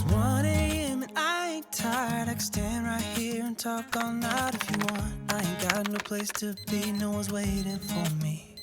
It's 1 a.m. and I ain't tired. I can stand right here and talk all night if you want. I ain't got no place to be, no one's waiting for me.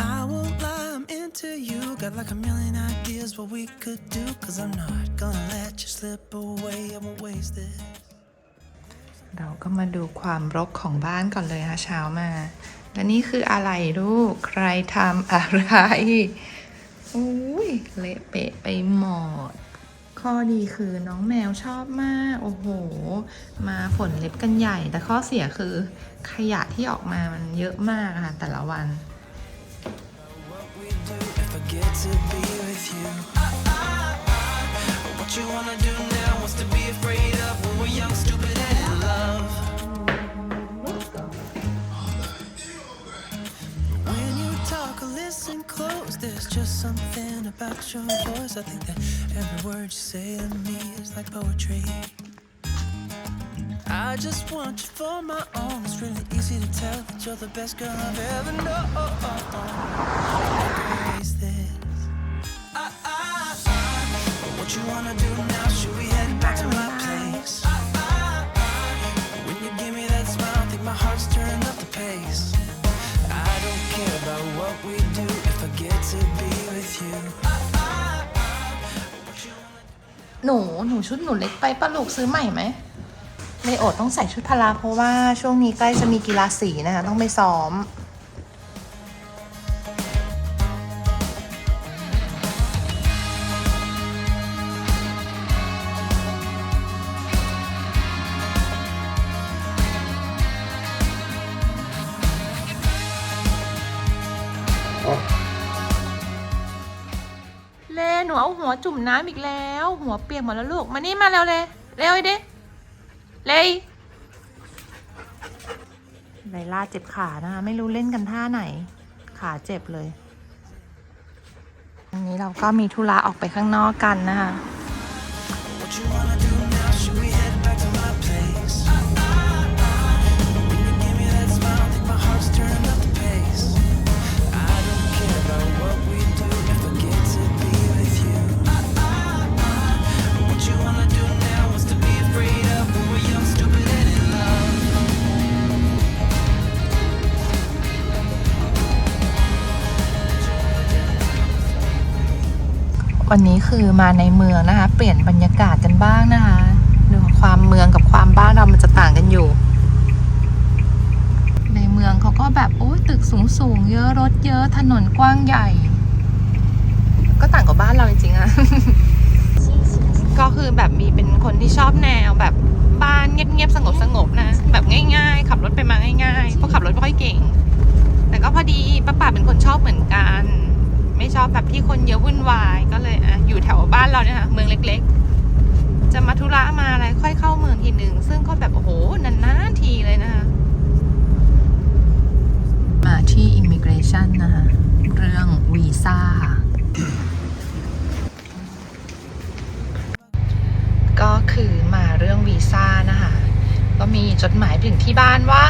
I won't lie, I'm into you. Got like a million ideas what we could do. Cause I'm not gonna let you slip away. I won't waste this. เราก็มาดูความรกของบ้านก่อนเลยค่ะเช้ามา และนี่คืออะไรลูก ใครทำอะไร อุ้ยเละเปะไปหมด ข้อดีคือน้องแมวชอบมาก โอ้โห มาขนเล็บกันใหญ่ แต่ข้อเสียคือขยะที่ออกมามันเยอะมากค่ะ แต่ละวัน you wanna do now was to be afraid of when we're young, stupid, and in love. Listen close, there's just something about your voice. I think that every word you say to me is like poetry. I just want you for my own. It's really easy to tell that you're the best girl I've ever known. This. What you wanna do now? Should we head back to my ชุดหนูเล็กไปปะลูกซื้อใหม่ไหมเลโอต้องใส่ชุดพละเพราะว่าช่วงนี้ใกล้จะมีกีฬาสีนะคะต้องไปซ้อม นูเอาหัวจุ่มน้ำอีกแล้ว หัวเปียกหมดแล้วลูก มานี่มาแล้วเลยเร็วไอ้ดิเลยไลล่าเจ็บขานะคะไม่รู้เล่นกันท่าไหน ขาเจ็บเลยอันนี้เราก็มีธุระออกไปข้างนอกกันนะคะ วันนี้คือมาในเมืองนะคะ เปลี่ยนบรรยากาศกันบ้างนะคะดูความเมืองกับความบ้านเรามันจะต่างกันอยู่ ในเมืองเขาก็แบบโอ้ยตึกสูงสูงๆเยอะรถเยอะถนนกว้างใหญ่ ก็ต่างกับบ้านเราจริงๆอะก็คือแบบมีเป็นคนที่ชอบแนวแบบบ้านเงียบๆสงบๆนะ แบบง่าย ๆ ขับรถไปมาง่ายๆเพราะขับรถไม่ค่อยเก่ง แต่ก็พอดีป้าป่าเป็นคนชอบเหมือนกัน ไม่ชอบแบบที่คนเยอะวุ่นวายก็เลยอะอยู่แถวบ้านเราเนี่ยค่ะเมืองเล็ก ๆ จะมาธุระมาอะไรค่อยเข้าเมืองทีหนึ่งซึ่งก็แบบโอ้โหนานๆทีเลยนะคะมาที่ immigration นะคะเรื่องวีซ่าก็คือมาเรื่องวีซ่านะคะก็มีจดหมายถึงที่บ้านว่า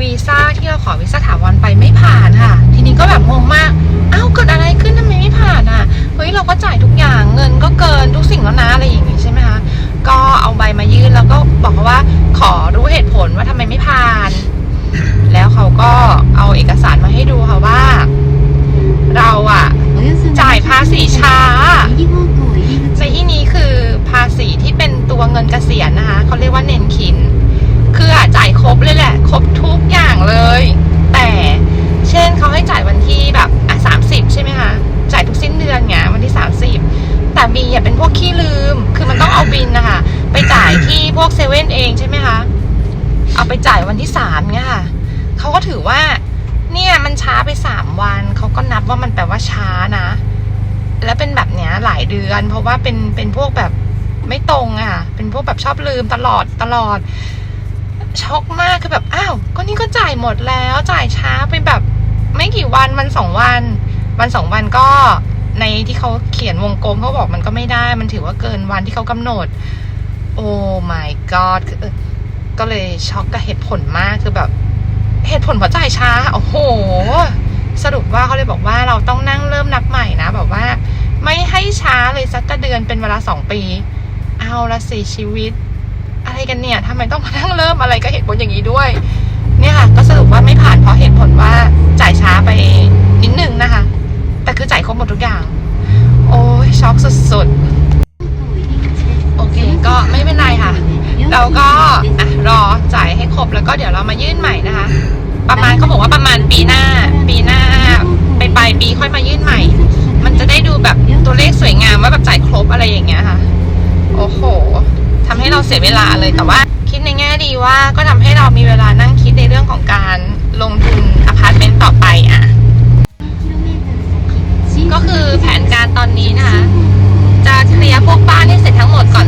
วีซ่าที่เราขอวีซ่าถาวรไปไม่ผ่านค่ะ ทีนี้ก็แบบงงมากเอ้าเกิดอะไรขึ้นทำไมไม่ผ่านอะเฮ้ยเราก็จ่ายทุกอย่างเงินก็เกินทุกสิ่งแล้วนะอะไรอย่างงี้ใช่ไหมคะก็เอาใบมายื่นแล้วก็บอกเขาว่าขอรู้เหตุผลว่าทำไมไม่ผ่าน แล้วเขาก็เอาเอกสารมาให้ดูค่ะว่า เราอะจ่ายภาษีช้าในที่นี้คือภาษีที่เป็นตัวเงินเกษียณนะคะเขาเรียกว่าเนนคิน คือจ่ายครบเลยแหละ ครบทุกอย่างเลย แต่บีอะเป็นพวกขี้ลืม คือมันต้องเอาบินนะคะ ไปจ่ายที่พวกเซเว่นเองใช่ไหมคะ เอาไปจ่ายวันที่สามเนี่ยค่ะ เขาก็ถือว่า เนี่ยมันช้าไปสามวัน เขาก็นับว่ามันแปลว่าช้านะ แล้วเป็นแบบเนี้ยหลายเดือน เพราะว่าเป็นเป็นพวกแบบไม่ตรงอะ เป็นพวกแบบชอบลืมตลอดตลอด ช็อกมากคือแบบ อ้าว ก็นี่ก็จ่ายหมดแล้ว จ่ายช้าไปแบบ ไม่กี่วันวันสองวัน วันสองวันก็ ในที่เขาเขียนวงกลมเขาบอกมันก็ไม่ได้ มันถือว่าเกินวันที่เขากำหนด โอ้ my god คือเออก็เลยช็อกกับเหตุผลมากคือแบบ เหตุผลเพราะจ่ายช้า โอ้โห สรุปว่าเขาเลยบอกว่าเราต้องนั่งเริ่มนับใหม่นะแบบว่า ไม่ให้ช้าเลยสักกะเดือนเป็นเวลาสองปี เอาละสิชีวิต อะไรกันเนี่ยทำไมต้องมานั่งเริ่มอะไรกับเหตุผลอย่างนี้ด้วย เนี่ยค่ะ ก็สรุปว่าไม่ผ่านเพราะเหตุผลว่าจ่ายช้าไปนิดนึงนะคะ คือจ่ายครบหมดทุกอย่าง โอ้ยช็อกสุดๆ โอเคก็ไม่เป็นไรค่ะ เราก็อะรอจ่ายให้ครบแล้วก็เดี๋ยวเรามายื่นใหม่นะคะ ประมาณเขาบอกว่าประมาณปีหน้า ปีหน้าไปปลายปีค่อยมายื่นใหม่ มันจะได้ดูแบบตัวเลขสวยงามว่าแบบจ่ายครบอะไรอย่างเงี้ยค่ะ โอ้โหทำให้เราเสียเวลาเลยแต่ว่าคิดในแง่ดีว่าก็ทำให้เรามีเวลานั่งคิดในเรื่องของการลงทุนอพาร์ตเมนต์ต่อไปอะ ก็คือแผนการตอนนี้นะคะ จะเคลียร์พวกบ้านให้เสร็จทั้งหมดก่อนสี่หลังก่อน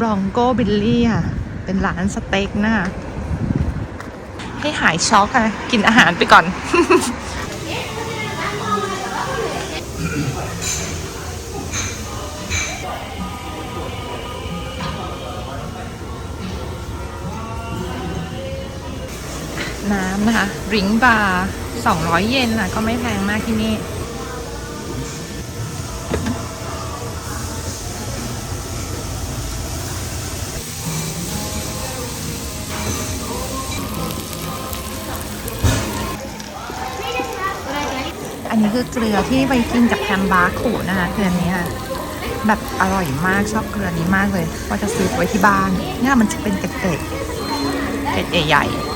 บรองโกบิลลี่ค่ะ เป็นร้านสเต็กนะคะให้หายช็อกค่ะ กินอาหารไปก่อน น้ำนะคะ ริงบาร์200 เยนนะก็ไม่แพงมากที่นี่ คือเกลือที่ไปกินจากแฮมบาร์ขูนะคะเกลือนี้ค่ะแบบอร่อยมากชอบเกลือนี้มากเลยว่าจะซื้อไว้ที่บ้านเนี่ยมันจะเป็นเกล็ดเกล็ดเกล็ดใหญ่ๆ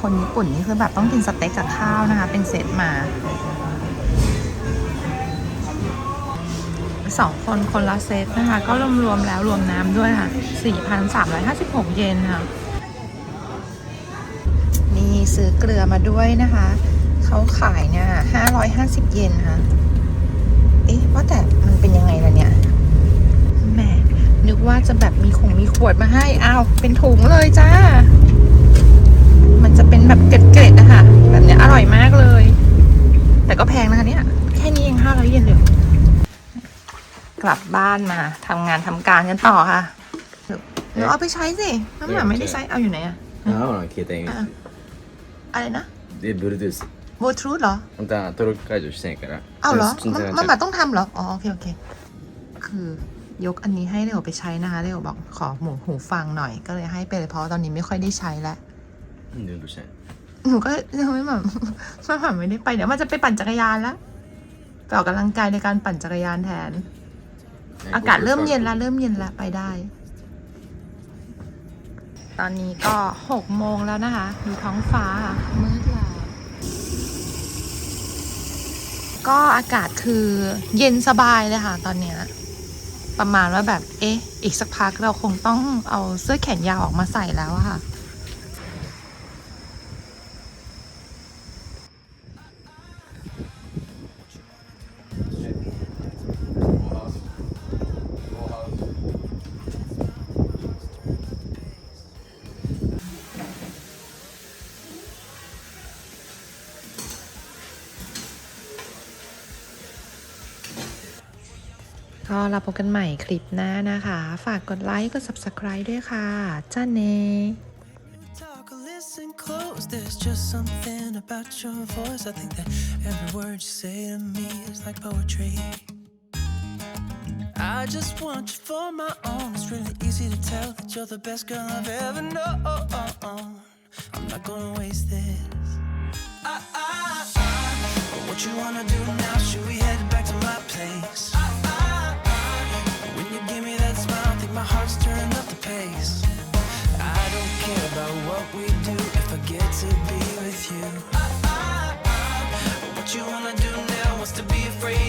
คนญี่ปุ่นนี่คือแบบต้องกินสเต็กกับข้าวนะคะ เป็นเซตมาสองคนคนละเซตนะคะ ก็รวมๆแล้วรวมน้ำด้วยค่ะ 4,356 เยนค่ะ นี่ซื้อเกลือมาด้วยนะคะ เขาขายเนี่ย550 เยนค่ะ เอ๊ะว่าแต่มันเป็นยังไงล่ะเนี่ยแหมนึกว่าจะแบบมีคงมีขวดมาให้อ้าวเป็นถุงเลยจ้า เป็นแบบเกล็ดๆนะคะแบบเนี้ยอร่อยมากเลย แต่ก็แพงนะคะเนี่ยแค่นี้เองห้าร้อยเยนเลยกลับบ้านมาทำงานทำการกันต่อค่ะเดี๋ยวเอาไปใช้สิน้ำหนักไม่ได้ใช้เอาอยู่ไหนอะ 아, 오늘 기대 해. อะไรนะ 네, 블루투 스. บลูทูดเหรอ 일단 들어까지 주시니 까. เอาเหรอมันมันาต้องทำเหรอ อ๋อโอเคโอเค คือยกอันนี้ให้เร็วไปใช้นะคะ เร็วบอกขอหมูหูฟังหน่อยก็เลยให้ไปเลยเพราะตอนนี้ไม่ค่อยได้ใช้แล้ว หนึ่งดูใช่หนูก็ยังไม่แบบไม่ผ่านไม่ได้ไปเดี๋ยวมันจะไปปั่นจักรยานแล้วไปออกกำลังกายในการปั่นจักรยานแทน อากาศเริ่มเย็นละเริ่มเย็นละไปได้ ตอนนี้ก็หกโมงแล้วนะคะ ดูท้องฟ้ามืดแล้วก็อากาศคือเย็นสบายเลยค่ะตอนเนี้ยประมาณว่าแบบ เอ๊ะ อีกสักพักเราคงต้องเอาเสื้อแขนยาวออกมาใส่แล้วค่ะ ก็เราพบกันใหม่คลิปหน้านะคะ ฝากกดไลค์กด subscribe ด้วยค่ะ จ้าเน listen close. There's just something about your voice. I think that every word you say to me is like poetry. I just want you for my own. It's really easy to tell that you're the best girl I've ever known. I'm not gonna waste this. I, I, I, what you wanna do now? Should we? about what we do if I get to be with you. I, I, I, what you wanna do now? Wants to be afraid.